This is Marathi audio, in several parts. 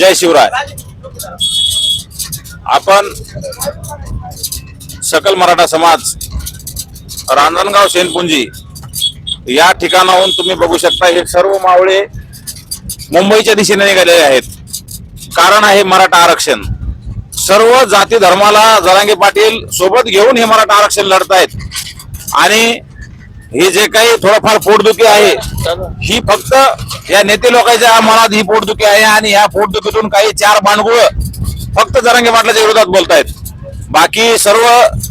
जय शिवराय. आपण सकल मराठा समाज रांजणगाव शेनपुंजी या ठिकाणाहून तुम्ही बघू शकता हे सर्व मावळे मुंबईच्या दिशेने निघालेले आहेत. कारण आहे मराठा आरक्षण. सर्व जाती धर्माला जरांगे पाटील सोबत घेऊन हे मराठा आरक्षण लढतायत. आणि हे जे काही थोडंफार पोटदुखी आहे ही फक्त या नेते लोकांच्या मनात ही पोटदुखी आहे आणि या पोटदुखीतून काही चार बांडगुळ फक्त जरांगे पाटलाच्या विरोधात बोलतायत. बाकी सर्व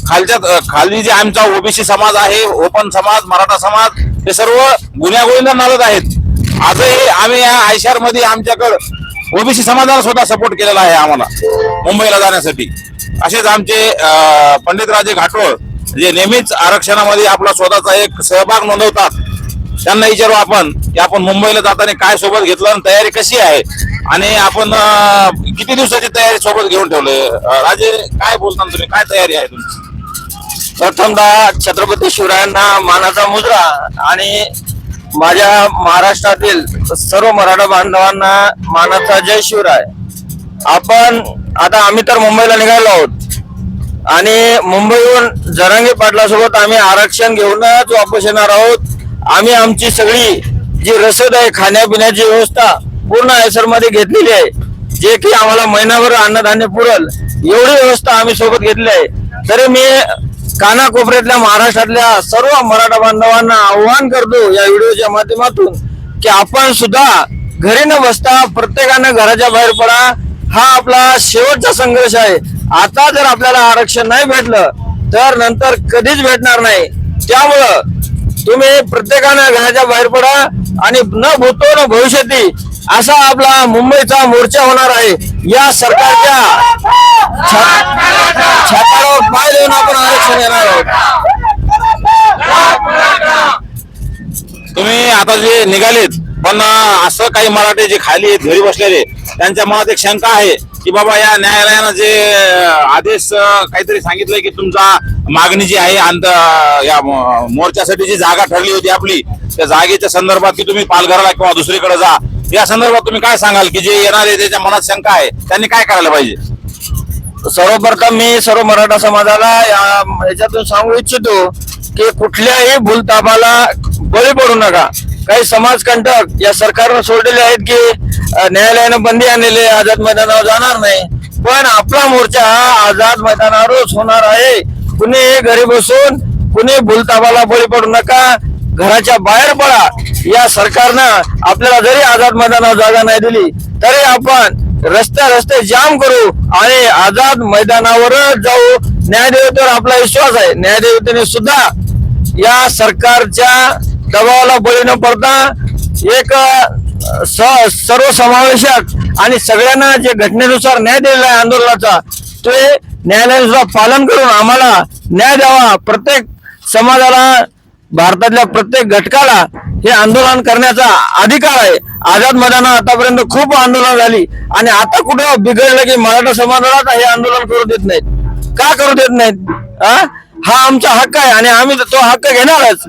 खालच्या खाली जे आमचा ओबीसी समाज आहे ओपन समाज मराठा समाज हे सर्व गुन्ह्यागोळींना नालत आहेत. आजही आम्ही या आयशारमध्ये आमच्याकडं ओबीसी समाजाला स्वतः सपोर्ट केलेला आहे आम्हाला मुंबईला जाण्यासाठी. असेच आमचे पंडितराजे घाटोळ जे नेहमीच आरक्षणामध्ये आपला स्वतःचा एक सहभाग नोंदवतात त्यांना विचारू आपण की आपण मुंबईला जाताना काय सोबत घेतलं आणि तयारी कशी आहे? आणि आपण किती दिवसाची तयारी सोबत घेऊन ठेवले? राजे काय बोलता तुम्ही? काय तयारी आहे तुमची? प्रथमतः छत्रपती शिवरायांना मानाचा मुद्रा आणि माझ्या महाराष्ट्रातील सर्व मराठा बांधवांना मानाचा जय शिवराय. आपण आता आम्ही तर मुंबईला निघालो आहोत. आणि मुंबईहून जरांगे पाटलासोबत आम्ही आरक्षण घेऊनच वापस येणार आहोत. आम्ही आमची सगळी जी रसद आहे खाण्यापिण्याची व्यवस्था पूर्ण आयसरमध्ये घेतलेली आहे. जे की आम्हाला महिनाभर अन्नधान्य पुरल एवढी व्यवस्था आम्ही सोबत घेतली आहे. तरी मी कानाकोपऱ्यातल्या महाराष्ट्रातल्या सर्व मराठा बांधवांना आव्हान करतो या व्हिडिओच्या माध्यमातून की आपण सुद्धा घरी न बसता प्रत्येकानं घराच्या बाहेर पडा. हा आपला शेवटचा संघर्ष आहे. आता जर आपल्याला आरक्षण नाही भेटलं तर नंतर कधीच भेटणार नाही. त्यामुळं तुम्ही प्रत्येकानं घराच्या बाहेर पडा आणि न भूतो न भविष्यती असा आपला मुंबईचा मोर्चा होणार आहे. या सरकारच्या छातावर पाय देऊन आपण आरक्षण येणार आहोत. तुम्ही आता जे निघालेत पण असं काही मराठी जे खाली आहेत घरी बसलेले त्यांच्या मनात एक शंका आहे. की बाबा या न्यायालयानं जे आदेश काहीतरी सांगितलंय की तुमचा मागणी जी आहे अंत या मोर्चासाठी जी जागा ठरली होती आपली त्या जागेच्या संदर्भात की तुम्ही पालघरला किंवा दुसरीकडे जा. या संदर्भात तुम्ही काय सांगाल की जे येणारे त्याच्या मनात शंका आहे त्यांनी काय करायला पाहिजे? सर्वप्रथम मी सर्व मराठा समाजाला या- याच्यातून सांगू इच्छितो की कुठल्याही भूलतापाला बळी पडू नका. काही समाजकंटक या सरकारनं सोडलेले आहेत की न्यायालयानं बंदी आणलेले आझाद मैदानावर जाणार नाही. पण आपला मोर्चा हा आझाद मैदानावरच होणार आहे. कुणी घरी बसून कुणी भूलताबाला बळी पडू नका. घराच्या बाहेर पडा. या सरकारनं आपल्याला जरी आझाद मैदानावर जागा नाही दिली तरी आपण रस्ते रस्ते जाम करू आणि आझाद मैदानावरच जाऊ. न्यायदेवतेवर आपला विश्वास आहे. न्यायदेवतेने सुद्धा या सरकारच्या दबावाला बळी न पडता एक सर्वसमावेशक आणि सगळ्यांना जे घटनेनुसार न्याय दिलेला आहे आंदोलनाचा ते न्यायालयानुसार पालन करून आम्हाला न्याय द्यावा. प्रत्येक समाजाला भारतातल्या प्रत्येक घटकाला हे आंदोलन करण्याचा अधिकार आहे. आझाद मैदाना आतापर्यंत खूप आंदोलन झाली आणि आता कुठं बिघडलं की मराठा समाजाला हे आंदोलन करू देत नाहीत. का करू देत नाहीत? हा आमचा हक्क आहे आणि आम्ही तो हक्क घेणारच.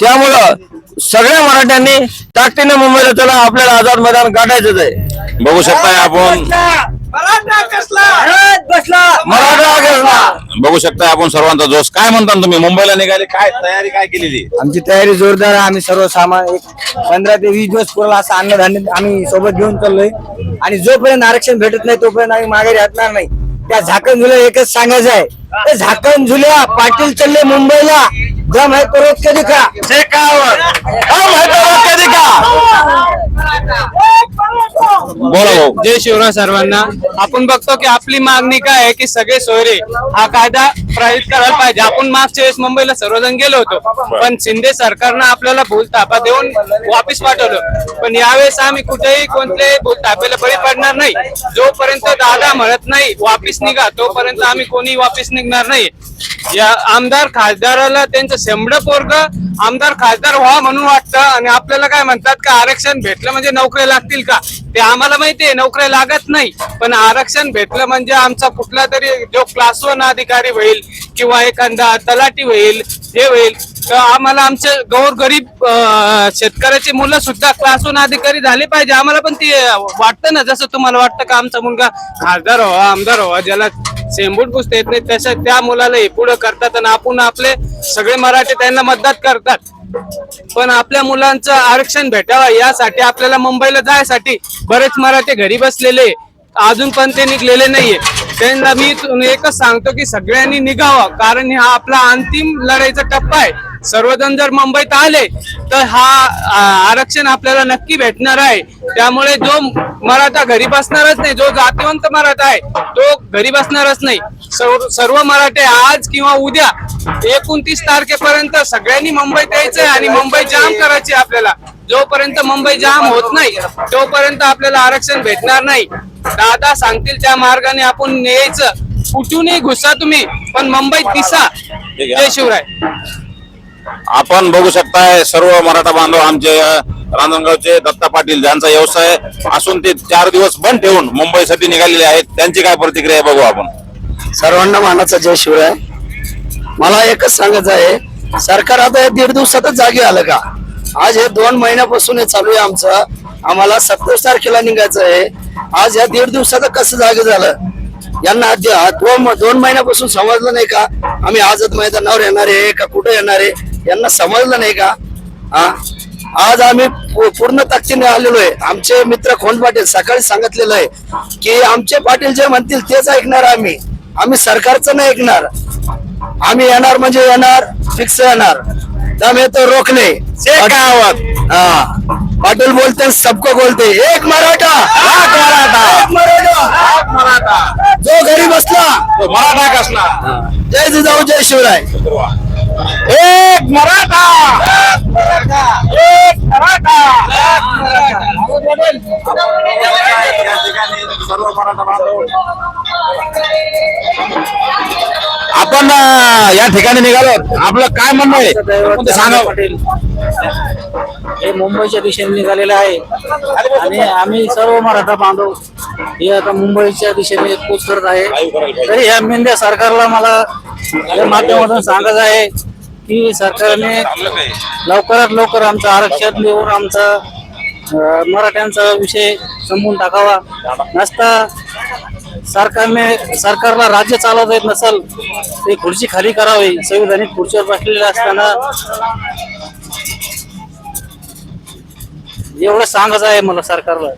त्यामुळं सगळ्या मराठ्यांनी ताकदीने मुंबईला चला आपल्याला आझाद मैदान गाठायचंच आहे. बघू शकताय आपण. मराठा बघू शकताय आपण सर्वांचा जोश. काय म्हणता तुम्ही? मुंबईला निघाले काय तयारी काय केलेली? आमची तयारी जोरदार आहे. आम्ही सर्व सामान एक पंधरा ते वीस दिवस पुरेल असं अन्नधान्य आम्ही सोबत घेऊन चाललोय. आणि जोपर्यंत आरक्षण भेटत नाही तोपर्यंत आम्ही माघारी हटणार नाही. त्या झाकण झुल्या एकच सांगायचं आहे. ते झाकण झुल्या पाटील चालले मुंबईला. दम आहे तो रोज कधी का शेकावर दम आहे तो रोज कधी का बोला भाऊ जय शिवराय सर्वांना. आपण बघतो की आपली मागणी काय आहे की सगळे सोयरे हा कायदा प्रहित करायला पाहिजे. आपण मागच्या वेळेस मुंबईला सर्वजण गेलो होतो. पण शिंदे सरकारनं आपल्याला भूल तापा देऊन वापस पाठवलं. पण यावेळेस आम्ही कुठेही कोणत्याही भूल तापेला बळी पडणार नाही. जोपर्यंत दादा म्हणत नाही वापिस निघा. तोपर्यंत आम्ही कोणी वापिस निघणार नाही. या आमदार खासदाराला त्यांचं शेंबड पोरग आमदार खासदार व्हा म्हणून वाटतं. आणि आपल्याला काय म्हणतात का आरक्षण भेटलं म्हणजे नोकऱ्या लागतील का? ते आम्हाला माहितीये नोकऱ्या लागत नाही. पण आरक्षण भेटलं म्हणजे आमचा कुठला तरी जो क्लास वन अधिकारी होईल किंवा एखादा तलाठी होईल हे होईल. तर आम्हाला आमचे गौर गरीब अं, शेतकऱ्याची मुलं सुद्धा क्लास वन अधिकारी झाले पाहिजे. आम्हाला पण ते वाटतं ना जसं तुम्हाला वाटतं का आमचा मुलगा खासदार व्हावा आमदार व्हावा ज्याला सेंबूट पुसता येत नाही तसं त्या मुलाला हे पुढं करतात आणि आपण आपले सगळे मराठी त्यांना मदत करतात. पण आपल्या मुलांचं आरक्षण भेटावं यासाठी आपल्याला मुंबईला जायसाठी बरेच मराठी घरी बसलेले अजून पण ते निघलेले नाहीये. त्यांना मी एकच सांगतो की सगळ्यांनी निघावं कारण हा आपला अंतिम लढाईचा टप्पा आहे. सर्वजण जर मुंबईत आले तर हा आरक्षण आपल्याला नक्की भेटणार आहे. त्यामुळे जो मराठा घरी बसणारच नाही जो जातीवंत मराठा आहे तो घरी बसणारच नाही. सर्व मराठे आज किंवा उद्या एकोणतीस तारखेपर्यंत सगळ्यांनी मुंबईत यायचंय आणि मुंबई जाम करायची आपल्याला. जोपर्यंत मुंबई जाम होत नाही तोपर्यंत आपल्याला आरक्षण भेटणार नाही. दादा सांगतील त्या मार्गाने आपण न्यायचं. कुठूनही घुसा तुम्ही पण मुंबईत दिसा. जय शिवराय. आपण बघू शकताय सर्व मराठा बांधव आमचे रांजणगावचे दत्ता पाटील ज्यांचा व्यवसाय असून ते चार दिवस बंद ठेवून मुंबईसाठी निघालेले आहेत. त्यांची काय प्रतिक्रिया आहे बघू आपण. सर्वांना मानाचा जय शिवराय. मला एकच सांगायचं आहे सरकार आता या दीड दिवसातच जागी आलं का? आज हे दोन महिन्यापासून हे चालू आहे आमचं. आम्हाला सत्तावीस तारखेला निघायचं आहे. आज या दीड दिवसात कसं जागे झालं? यांना दोन दोन महिन्यापासून समजलं नाही का? आम्ही आजच मैदानावर येणार आहे का कुठे येणार आहे? यांना समजलं नाही का? हा आज आम्ही पूर्ण ताकदीने आलेलो आहे. आमचे मित्र खोंड पाटील सकाळी सांगितलेलं आहे की आमचे पाटील जे म्हणतील तेच ऐकणार आम्ही. आम्ही सरकारचं नाही ऐकणार. आम्ही येणार म्हणजे येणार फिक्स येणार. त्यामुळे तो रोखणे हा. पाटील बोलते सबको बोलते. एक मराठा. एक मराठा. एक मराठा. जो घरी बसला. तो मराठा कसला? जय जिजाऊ जय शिवराय. एक मराठा. एक मराठा. आपण या ठिकाणी निघालो आपलं काय म्हणणं आहे? सांगा. पाटील. हे मुंबईच्या दिशेने निघालेले आहे. आणि आम्ही सर्व मराठा बांधव हे आता मुंबईच्या दिशेने करत आहे. तरी या मेंढ्या सरकारला मला या माध्यमातून सांगायचं आहे. की सरकारने लवकरात लवकर आमचं आरक्षण देऊन आमचा मराठ्यांचा विषय संपून टाकावा. नसता सरकारने सरकारला राज्य चालवता येत नसल ते खुर्ची खाली करावी. संविधानिक खुर्चीवर बसलेले असताना एवढं सांगायचं आहे मला सरकारला.